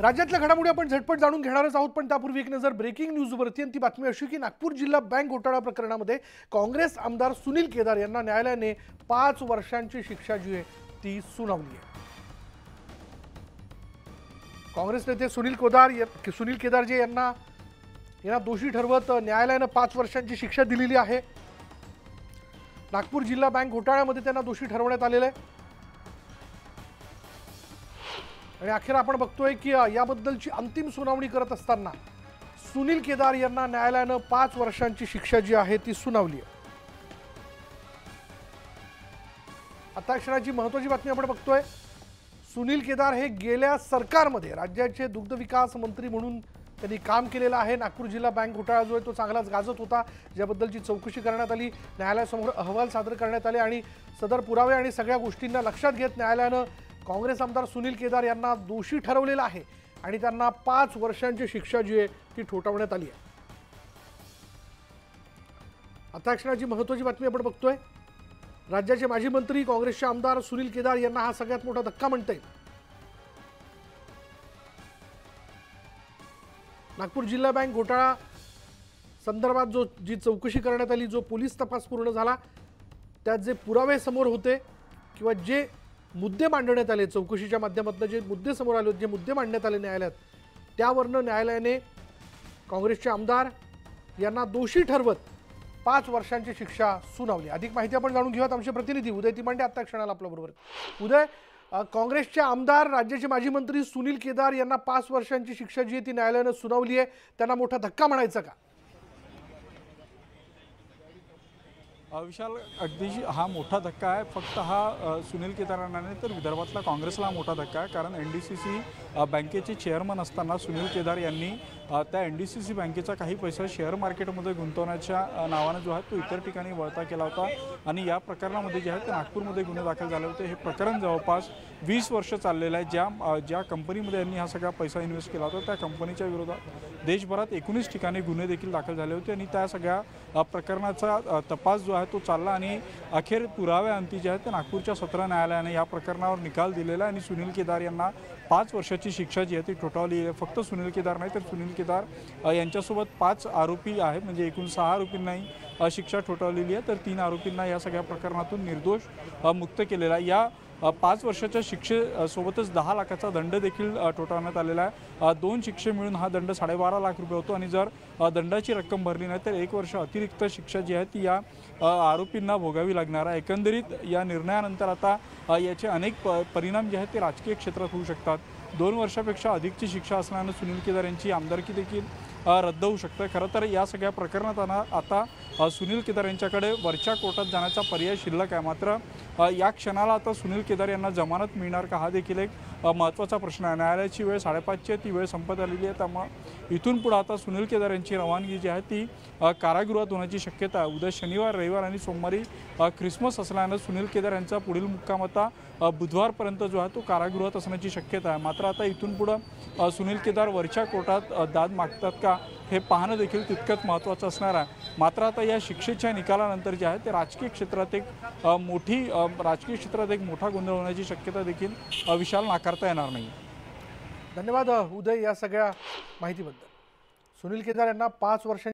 राज्यातल्या घडामोडी आपण झटपट जाणून घेणारच आहोत. पण त्यापूर्वी एक नजर ब्रेकिंग न्यूजवरती आणि ती बातमी अशी की नागपूर जिल्हा बँक घोटाळा प्रकरणामध्ये काँग्रेस आमदार सुनील केदार यांना न्यायालयाने पाच वर्षांची शिक्षा जी आहे ती सुनावली आहे. काँग्रेस नेते सुनील कोदार सुनील सुनील केदारजे यांना यांना दोषी ठरवत न्यायालयानं पाच वर्षांची शिक्षा दिलेली आहे. नागपूर जिल्हा बँक घोटाळ्यामध्ये त्यांना दोषी ठरवण्यात आलेलं आहे. आणि अखेर आपण बघतोय की याबद्दलची अंतिम सुनावणी करत असताना सुनील केदार यांना न्यायालयानं पाच वर्षांची शिक्षा जी आहे ती सुनावली आहे. आता क्षणाची महत्वाची बातमी आपण बघतोय. सुनील केदार हे गेल्या सरकारमध्ये राज्याचे दुग्ध विकास मंत्री म्हणून त्यांनी काम केलेलं आहे. नागपूर जिल्हा बँक घोटाळा जो आहे तो चांगलाच गाजत होता. ज्याबद्दलची चौकशी करण्यात आली. न्यायालयासमोर अहवाल सादर करण्यात आले आणि सदर पुरावे आणि सगळ्या गोष्टींना लक्षात घेत न्यायालयानं काँग्रेस आमदार सुनील केदार यांना दोषी ठरवलेलं आहे आणि त्यांना पाच वर्षांची शिक्षा जी आहे ती ठोठावण्यात आली आहे. आता क्षणाची महत्वाची बातमी आपण बघतोय. राज्याचे माजी मंत्री काँग्रेसचे आमदार सुनील केदार यांना हा सगळ्यात मोठा धक्का म्हणता येईल नागपूर जिल्हा बँक घोटाळा संदर्भात जो जी चौकशी करण्यात आली जो पोलीस तपास पूर्ण झाला त्यात जे पुरावे समोर होते किंवा जे मुद्दे मांडण्यात आले. चौकशीच्या माध्यमातून जे मुद्दे समोर आले होते जे मुद्दे मांडण्यात आले न्यायालयात त्यावरनं न्यायालयाने काँग्रेसचे आमदार यांना दोषी ठरवत पाच वर्षांची शिक्षा सुनावली. अधिक माहिती आपण जाणून घेऊयात आमचे प्रतिनिधी उदय तिमांडे आत्ता क्षणाला आपल्याबरोबर उदय काँग्रेसचे आमदार राज्याचे माजी मंत्री सुनील केदार यांना पाच वर्षांची शिक्षा जी आहे ती न्यायालयानं सुनावली आहे. त्यांना मोठा धक्का म्हणायचा का? विशाल अगदी हा मोठा धक्का आहे फक्त हा सुनील केदारांना नाही तर विदर्भातला काँग्रेसला हा मोठा धक्का आहे कारण एन डी सी सी बँकेचे चेअरमन असताना सुनील केदार यांनी त्या एन डी सी सी बँकेचा काही पैसा शेअर मार्केटमध्ये गुंतवण्याच्या नावानं जो आहे तो इतर ठिकाणी वळता केला होता. आणि या प्रकरणामध्ये जे आहे ते नागपूरमध्ये गुन्हे दाखल झाले होते. हे प्रकरण जवळपास वीस वर्ष चाललेलं आहे. ज्या ज्या कंपनीमध्ये यांनी हा सगळा पैसा इन्व्हेस्ट केला होता त्या कंपनीच्या विरोधात देशभरात एकोणीस ठिकाणी गुन्हे देखील दाखल झाले होते. आणि त्या सगळ्या प्रकरणाचा तपास जो आहे तो चालला आणि अखेर पुराव्याअंती जे आहेत ते नागपूरच्या सत्र न्यायालयाने या प्रकरणावर निकाल दिलेला आहे. आणि सुनील केदार यांना पाच वर्षाची शिक्षा जी आहे ती ठोठावली आहे. फक्त सुनील केदार नाही तर सुनील केदार यांच्यासोबत पाच आरोपी आहेत. म्हणजे एकूण सहा आरोपींनाही शिक्षा ठोठावलेली आहे. तर तीन आरोपींना या सगळ्या प्रकरणातून निर्दोष मुक्त केलेला आहे. या पाच वर्षाच्या शिक्षेसोबतच दहा लाखाचा दंड देखील अ, ठोठावण्यात आलेला आहे. दोन शिक्षे मिळून हा दंड साडेबारा लाख रुपये होतो आणि जर दंडाची रक्कम भरली नाही तर एक वर्ष अतिरिक्त शिक्षा जी आहे ती या आरोपींना भोगावी लागणार आहे. एकंदरीत या निर्णयानंतर आता याचे अनेक प परिणाम जे आहेत ते राजकीय क्षेत्रात होऊ शकतात. दोन वर्षापेक्षा अधिकची शिक्षा असल्यानं सुनील केदार यांची आमदारकी देखील रद्द होऊ शकतं. खरं तर या सगळ्या प्रकरणात आता- आता सुनील केदार यांच्याकडे वरच्या कोर्टात जाण्याचा पर्याय शिल्लक आहे. मात्र या क्षणाला आता सुनील केदार यांना जमानत मिळणार का हा देखील एक महत्त्वाचा प्रश्न आहे. न्यायालयाची वेळ साडेपाचची आहे ती वेळ संपत आलेली आहे. त्यामुळं इथून पुढे आता सुनील केदार यांची रवानगी जी आहे ती कारागृहात होण्याची शक्यता आहे. उद्या शनिवार रविवार आणि सोमवारी ख्रिसमस असल्यानं सुनील केदार यांचा पुढील मुक्काम आता बुधवारपर्यंत जो आहे तो कारागृहात असण्याची शक्यता आहे. मात्र आता इथून पुढं सुनील केदार वरच्या कोर्टात दाद मागतात का? हे पाहणं देखील तितकंच महत्त्वाचं असणार आहे. मात्र आता या शिक्षेच्या निकालानंतर जे आहे ते राजकीय क्षेत्रात एक मोठी राजकीय क्षेत्रात एक मोठा गोंधळ होण्याची शक्यता देखील विशाल नाकारता येणार नाही. धन्यवाद उदय या सगळ्या माहितीबद्दल. सुनील केदार यांना पाच वर्षांची